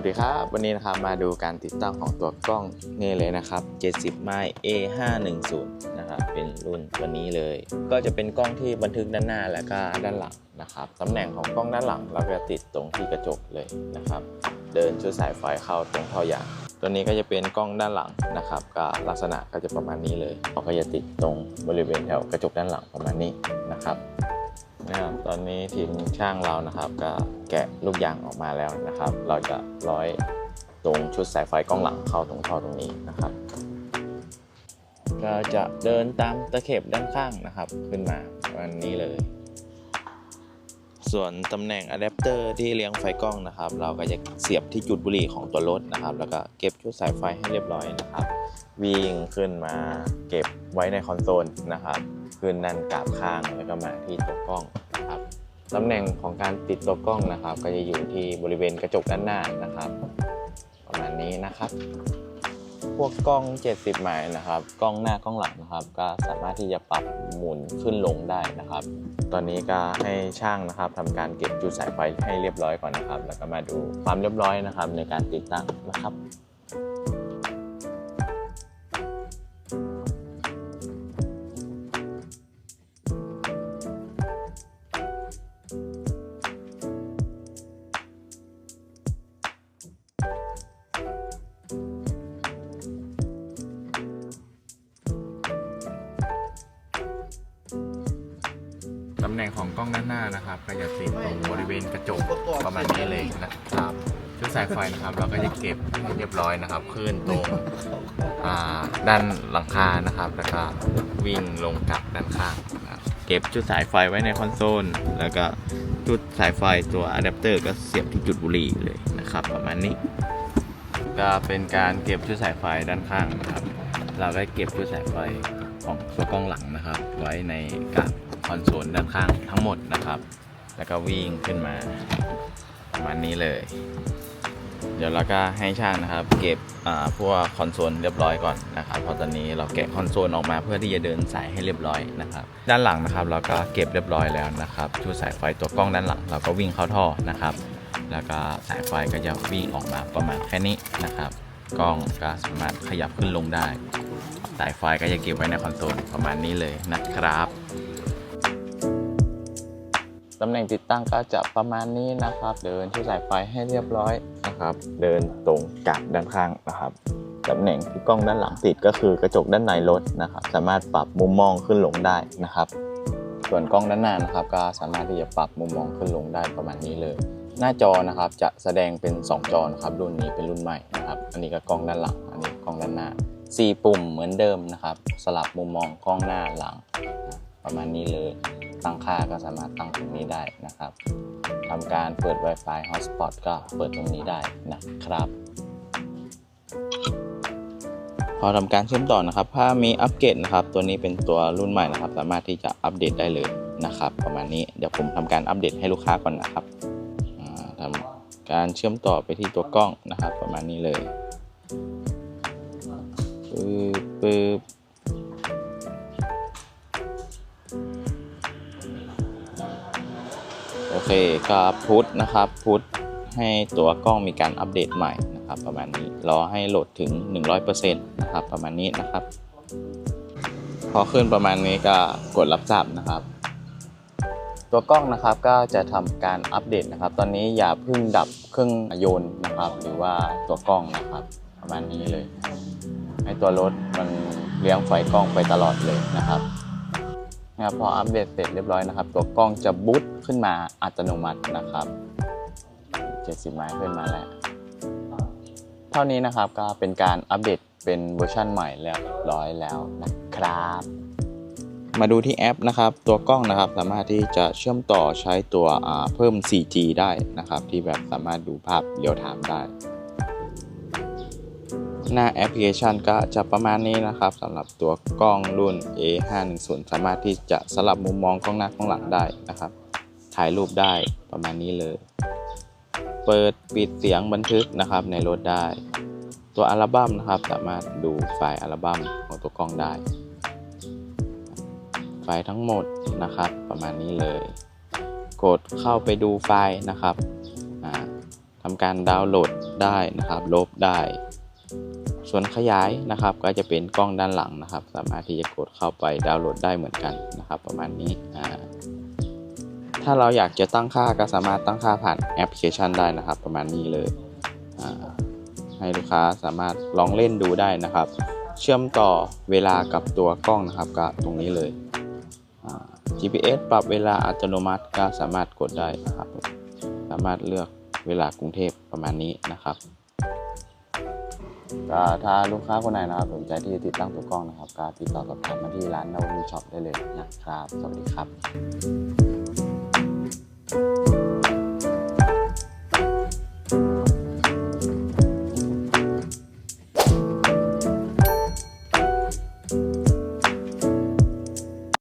วัสดีครับ วันนี้นะครับมาดูการติดตั้งของตัวกล้องนี่เลยนะครับ 70ไม้ A510 นะครับเป็นรุ่นตัวนี้เลย ก็จะเป็นกล้องที่บันทึกด้านหน้าและก็ด้านหลังนะครับตำแหน่งของกล้องด้านหลังเราก็จะติดตรงที่กระจกเลยนะครับ เดินชุดสายไฟเข้าตรงท่อยางตัวนี้ก็จะเป็นกล้องด้านหลังนะครับก็ลักษณะก็จะประมาณนี้เลยเราก็จะติดตรงบริเวณแถวกระจกด้านหลังประมาณนี้นะครับ นะครับตอนนี้ทีมช่างเรานะครับก็แกะลูกยางออกมาแล้วนะครับ เราจะร้อยตรงชุดสายไฟกล้องหลังเข้าตรงท่อตรงนี้นะครับก็จะเดินตามตะเข็บด้านข้างนะครับขึ้นมาวันนี้เลย ส่วนตำแหน่งอะแดปเตอร์ที่เลี้ยงไฟกล้องนะครับ เราก็จะเสียบที่จุดบุหรี่ของตัวรถนะครับ แล้วก็เก็บชุดสายไฟให้เรียบร้อยนะครับ วิ่งขึ้นมาเก็บไว้ในคอนโซลนะครับ ขึ้นด้านกราบข้างแล้วก็มาที่ตัวกล้องนะครับตำแหน่งของการติดตัวกล้องนะครับ ก็จะอยู่ที่บริเวณกระจกด้านหน้านะครับ ประมาณนี้นะครับ พวกกล้อง 70 หมายนะครับ กล้องหน้ากล้องหลังนะครับ ก็สามารถที่จะปรับหมุนขึ้นลงได้นะครับ ตอนนี้ก็ให้ช่างนะครับทำการเก็บจุดสายไฟให้เรียบร้อยก่อนนะครับ แล้วก็มาดูความเรียบร้อยนะครับในการติดตั้งนะครับ ตำแหน่งของกล้องด้านหน้านะครับก็จะติดตรงบริเวณกระจกประมาณนี้เลยนะครับชุดสายไฟนะครับ เราก็จะเก็บให้เรียบร้อยนะครับขึ้นตรงด้านหลังคานะครับ แล้วก็วิ่งลงกลับด้านข้างนะเก็บชุดสายไฟไว้ในคอนโซลแล้วก็ชุดสายไฟตัวอะแดปเตอร์ก็เสียบที่จุดบุหรี่เลยนะครับ ประมาณนี้ ก็เป็นการเก็บชุดสายไฟด้านข้างนะครับ เราก็เก็บชุดสายไฟ ของตัวกล้องหลังนะครับ ไว้ในกับคอนโซลด้านข้างทั้งหมดนะครับ แล้วก็วิ่งขึ้นมาประมาณนี้เลย เดี๋ยวเราก็ให้ช่างนะครับ เก็บพวกคอนโซลเรียบร้อยก่อนนะครับเพราะตอนนี้เราแกะคอนโซลออกมาเพื่อที่จะเดินสายให้เรียบร้อยนะครับ ด้านหลังนะครับ เราก็เก็บเรียบร้อยแล้วนะครับชุดสายไฟตัวกล้องด้านหลัง เราก็วิ่งเข้าท่อนะครับ แล้วก็สายไฟก็จะวิ่งออกมาประมาณแค่นี้นะครับ กล้องก็สามารถขยับขึ้นลงได้ สายไฟก็จะเก็บไว้ในคอนโซลประมาณนี้เลยนะครับตำแหน่งติดตั้งก็จะประมาณนี้นะครับ เดินที่สายไฟให้เรียบร้อยนะครับ เดินตรงจากด้านข้างนะครับตำแหน่งที่กล้องด้านหลังติดก็คือกระจกด้านในรถนะครับ สามารถปรับมุมมองขึ้นลงได้นะครับ ส่วนกล้องด้านหน้านะครับ ก็สามารถที่จะปรับมุมมองขึ้นลงได้ประมาณนี้เลย หน้าจอนะครับจะแสดงเป็น 2 จอนะครับรุ่นนี้เป็นรุ่นใหม่นะครับอันนี้ก็กล้องด้านหลัง อันนี้กล้องด้านหน้า 4 ปุ่มเหมือนเดิมนะครับ สลับมุมมองกล้องหน้าหลัง ประมาณนี้เลยตั้งค่าก็สามารถตั้งตรงนี้ได้นะครับทำการเปิด Wi-Fi Hotspot ก็เปิดตรงนี้ได้นะครับ พอทำการเชื่อมต่อนะครับ ถ้ามีอัปเกรดนะครับ ตัวนี้เป็นตัวรุ่นใหม่นะครับ สามารถที่จะอัปเดตได้เลยนะครับ ประมาณนี้เดี๋ยวผมทำการอัปเดตให้ลูกค้าก่อนนะครับ การเชื่อมต่อไปที่ตัวกล้องนะครับประมาณนี้เลยปึ๊บปึ๊บโอเคก็พุทนะครับพุทให้ตัวกล้องมีการอัปเดตใหม่นะครับประมาณนี้รอให้โหลดถึง 100%นะครับประมาณนี้นะครับ พอขึ้นประมาณนี้ก็กดรับทราบนะครับ ตัวกล้องนะครับก็จะทำการอัปเดตนะครับ ตอนนี้อย่าเพิ่งดับเครื่องยนนะครับ หรือว่าตัวกล้องนะครับ ประมาณนี้เลย ให้ตัวรถมันเลี้ยงไฟกล้องไปตลอดเลยนะครับนะครับพออัปเดตเสร็จเรียบร้อยนะครับ ตัวกล้องจะบูตขึ้นมาอัตโนมัตินะครับ 70 ไม้ขึ้นมาแล้ว เท่านี้นะครับก็เป็นการอัปเดตเป็นเวอร์ชันใหม่เรียบร้อยแล้วนะครับ มาดูที่แอปนะครับ ตัวกล้องนะครับ สามารถที่จะเชื่อมต่อใช้ตัวเพิ่ม 4G ได้นะครับ ที่แบบสามารถดูภาพเรียลไทม์ได้ หน้าแอปพลิเคชันก็จะประมาณนี้นะครับสำหรับตัวกล้องรุ่น A510 สามารถที่จะสลับมุมมองกล้องหน้ากล้องหลังได้นะครับ ถ่ายรูปได้ประมาณนี้เลย เปิดปิดเสียงบันทึกนะครับในรถได้ ตัวอัลบั้มนะครับสามารถดูไฟล์อัลบั้มของตัวกล้องได้ ฟล์ทั้งหมดนะครับ ประมาณนี้เลย กดเข้าไปดูไฟล์นะครับอ่าทำการดาวน์โหลดได้นะครับลบได้ ส่วนขยายนะครับ ก็จะเป็นกล้องด้านหลังนะครับ สามารถที่จะกดเข้าไปดาวน์โหลดได้เหมือนกันนะครับ ประมาณนี้ถ้าเราอยากจะตั้งค่าก็สามารถตั้งค่าผ่านแอปพลิเคชันได้นะครับ ประมาณนี้เลยให้ลูกค้าสามารถลองเล่นดูได้นะครับ เชื่อมต่อเวลากับตัวกล้องนะครับก็ตรงนี้เลย GPS ปรับเวลาอัตโนมัติก็สามารถกดได้นะครับ สามารถเลือกเวลากรุงเทพประมาณนี้นะครับก็ถ้าลูกค้าคนไหนนะครับสนใจที่จะติดตั้งตัวกล้องนะครับก็ติดต่อสอบถามมาที่ร้านนวมีช็อปได้เลยนะครับ สวัสดีครับ